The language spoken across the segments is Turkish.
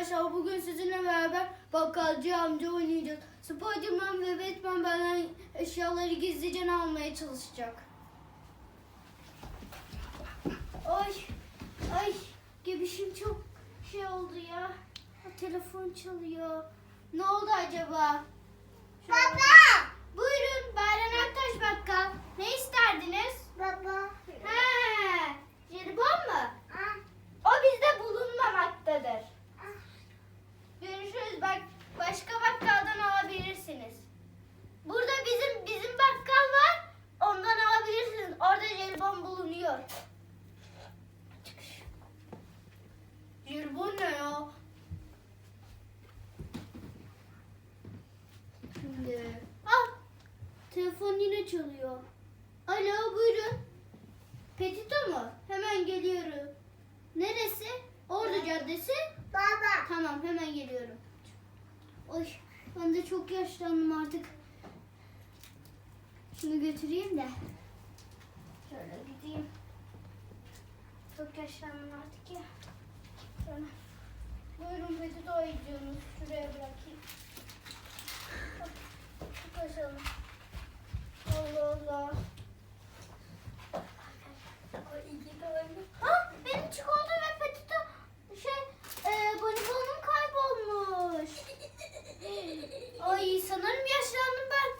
arkadaşlar bugün sizinle beraber bakkalcı amca oynayacağız. Spiderman ve Batman benden eşyaları gizlice almaya çalışacak. Ay, ay gebişim çok şey oldu ya. Ha, telefon çalıyor. Ne oldu acaba? Şöyle- Baba. Buyurun Bayram Aktaş Bakkal. Ne isterdiniz? Baba. He, jelibon mu? Ah, O bizde bulunmamaktadır. ah. Görüşürüz. Bak başka bakkaldan alabilirsiniz. Burada bizim bizim bakkal var. Ondan alabilirsiniz. Orada jelibon bulunuyor. Jelibon ne ya? Şimdi. Ah! Telefon yine çalıyor. Alo buyurun. Petito mu? Hemen geliyorum. Neresi? Ordu Caddesi. Baba. Tamam hemen geliyorum. Oy ben de çok yaşlandım artık. Şunu götüreyim de. Şöyle gideyim. Çok yaşlandım artık ya. Şöyle. Buyurun Petit oyuncunuz. Şuraya bırakayım. Bak, Çok yaşlandım. Allah Allah. Ay, iyi de oynadım. Ha, benim çikolata ve petito şey e, bonibonum kaybolmuş. Ay sanırım yaşlandım ben.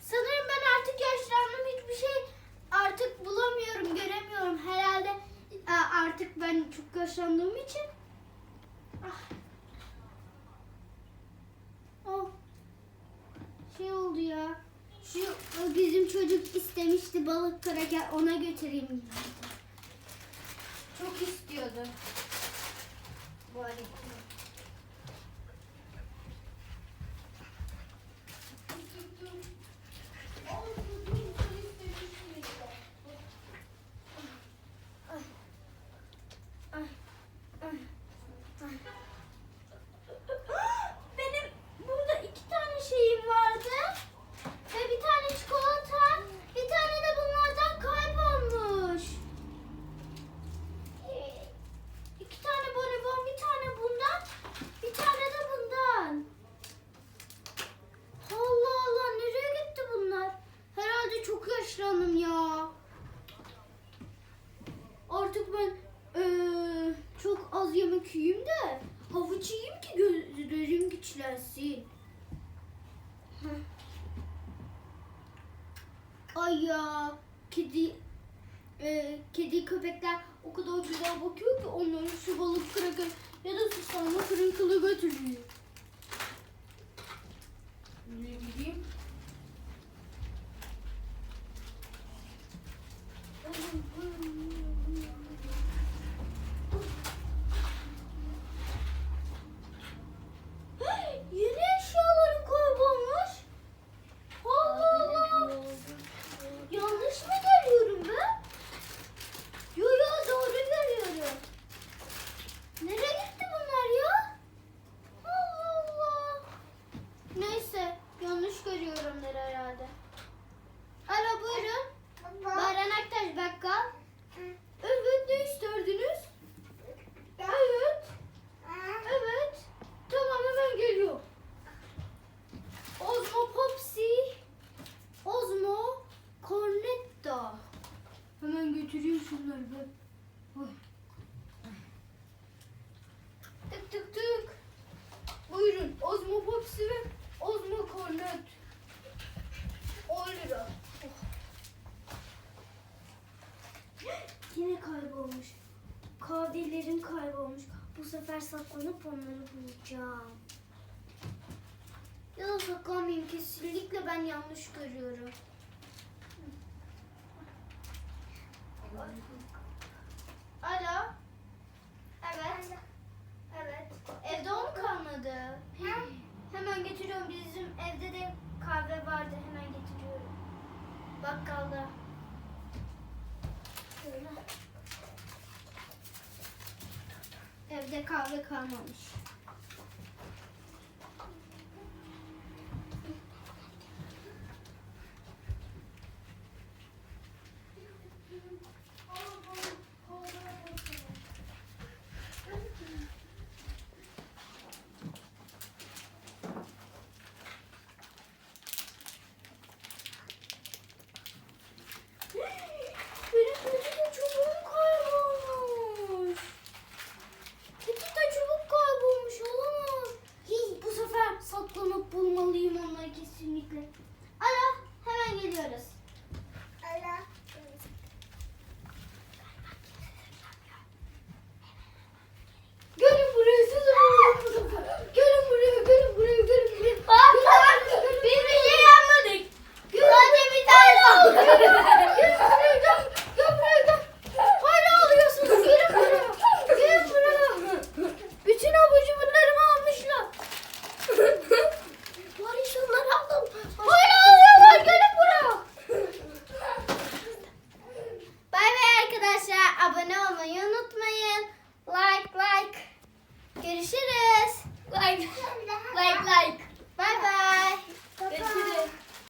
Sanırım ben artık yaşlandım. Hiçbir şey artık bulamıyorum, göremiyorum. Herhalde e, ben çok yaşlandığım için. Ah. Oh. Şey oldu ya. Şu bizim çocuk istemişti balık kraker ona götüreyim. Çok istiyordu. Bari. Ay. Yiyeyim de havuç yiyeyim ki gözlerim güçlensin. Ay ya kedi e, kedi köpekler o kadar güzel bakıyor ki onların şu balık kraker ya da susama kırıntılı götürüyor. Ne bileyim. Yeni eşyalarım kaybolmuş. Allah Allah. Yanlış mı görüyorum ben? Yo yo doğru görüyorum. Nereye gitti bunlar ya? Allah Allah. Neyse yanlış görüyorumdur herhalde. Alo buyurun. Baba. Bayram Aktaş Bakkal. Evet ne isterdiniz? Evet. Ah, Evet. Tamam hemen geliyor. Ozmo Popsi. Ozmo Cornetto. Hemen götüreyim şunları ben. Oy. Tık tık tık. Buyurun Ozmo Popsi ve Ozmo Cornet. 10 lira. Oh. Yine kaybolmuş. Kavdelerim kaybolmuş. Bu sefer saklanıp onları bulacağım. Ya da saklanmayayım. Kesinlikle ben yanlış görüyorum. Alo. Evet. Evet. Evde o mu kalmadı? Hemen getiriyorum. Bizim evde de kahve vardı. Hemen getiriyorum. Bakkalda. Evde kahve kalmamış. Ara hemen geliyoruz. olmayı unutmayın. Like like. Görüşürüz. Like like like.